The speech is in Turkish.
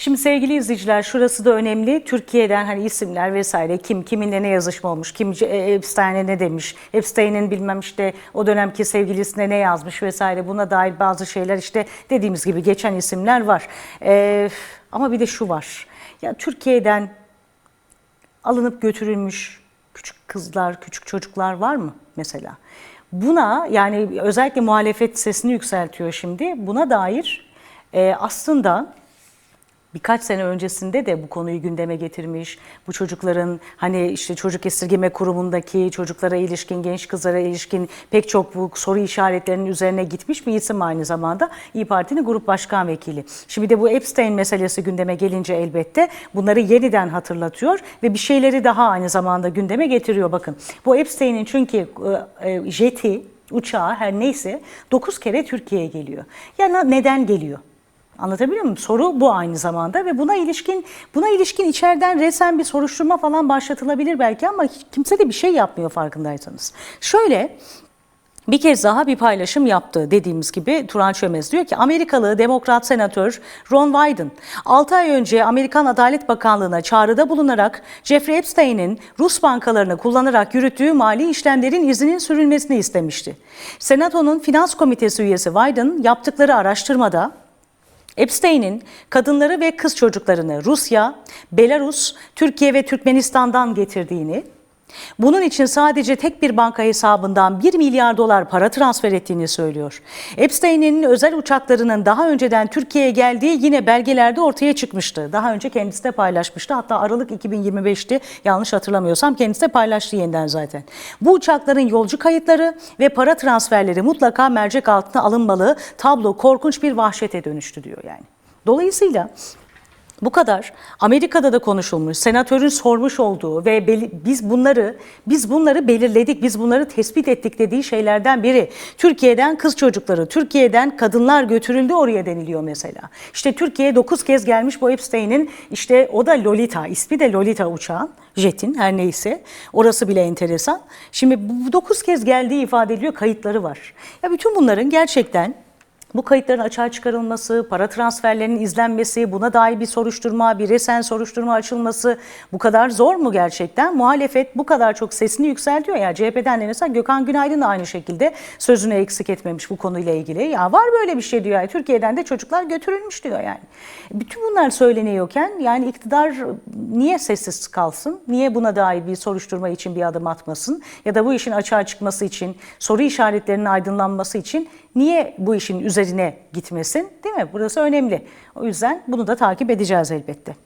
Şimdi sevgili izleyiciler şurası da önemli. Türkiye'den hani isimler vesaire kim kiminle ne yazışma olmuş, kim e, Epstein'e ne demiş, Epstein'in bilmem işte o dönemki sevgilisine ne yazmış vesaire buna dair bazı şeyler işte dediğimiz gibi geçen isimler var. Ee, ama bir de şu var. Ya Türkiye'den alınıp götürülmüş küçük kızlar, küçük çocuklar var mı mesela? Buna yani özellikle muhalefet sesini yükseltiyor şimdi. Buna dair e, aslında birkaç sene öncesinde de bu konuyu gündeme getirmiş. Bu çocukların hani işte çocuk esirgeme kurumundaki çocuklara ilişkin, genç kızlara ilişkin pek çok bu soru işaretlerinin üzerine gitmiş bir isim aynı zamanda. İyi Parti'nin grup başkan vekili. Şimdi de bu Epstein meselesi gündeme gelince elbette bunları yeniden hatırlatıyor ve bir şeyleri daha aynı zamanda gündeme getiriyor bakın. Bu Epstein'in çünkü e, e, jeti, uçağı her neyse 9 kere Türkiye'ye geliyor. Ya na- neden geliyor? Anlatabiliyor muyum? Soru bu aynı zamanda ve buna ilişkin buna ilişkin içeriden resen bir soruşturma falan başlatılabilir belki ama kimse de bir şey yapmıyor farkındaysanız. Şöyle bir kez daha bir paylaşım yaptı dediğimiz gibi Turan Çömez diyor ki Amerikalı demokrat senatör Ron Wyden 6 ay önce Amerikan Adalet Bakanlığı'na çağrıda bulunarak Jeffrey Epstein'in Rus bankalarını kullanarak yürüttüğü mali işlemlerin izinin sürülmesini istemişti. Senato'nun Finans Komitesi üyesi Wyden yaptıkları araştırmada Epstein'in kadınları ve kız çocuklarını Rusya, Belarus, Türkiye ve Türkmenistan'dan getirdiğini, bunun için sadece tek bir banka hesabından 1 milyar dolar para transfer ettiğini söylüyor. Epstein'in özel uçaklarının daha önceden Türkiye'ye geldiği yine belgelerde ortaya çıkmıştı. Daha önce kendisi de paylaşmıştı. Hatta Aralık 2025'ti yanlış hatırlamıyorsam kendisi de paylaştı yeniden zaten. Bu uçakların yolcu kayıtları ve para transferleri mutlaka mercek altına alınmalı. Tablo korkunç bir vahşete dönüştü diyor yani. Dolayısıyla bu kadar Amerika'da da konuşulmuş, senatörün sormuş olduğu ve biz bunları biz bunları belirledik, biz bunları tespit ettik dediği şeylerden biri. Türkiye'den kız çocukları, Türkiye'den kadınlar götürüldü oraya deniliyor mesela. İşte Türkiye'ye 9 kez gelmiş bu Epstein'in işte o da Lolita, ismi de Lolita uçağın, jetin her neyse. Orası bile enteresan. Şimdi bu 9 kez geldiği ifade ediliyor, kayıtları var. Ya bütün bunların gerçekten bu kayıtların açığa çıkarılması, para transferlerinin izlenmesi, buna dair bir soruşturma, bir resen soruşturma açılması bu kadar zor mu gerçekten? Muhalefet bu kadar çok sesini yükseltiyor. Ya CHP'den de mesela Gökhan Günaydın da aynı şekilde sözünü eksik etmemiş bu konuyla ilgili. Ya var böyle bir şey diyor. Yani. Türkiye'den de çocuklar götürülmüş diyor yani. Bütün bunlar söyleniyorken yani iktidar niye sessiz kalsın? Niye buna dair bir soruşturma için bir adım atmasın? Ya da bu işin açığa çıkması için, soru işaretlerinin aydınlanması için niye bu işin üzerine gitmesin? Değil mi? Burası önemli. O yüzden bunu da takip edeceğiz elbette.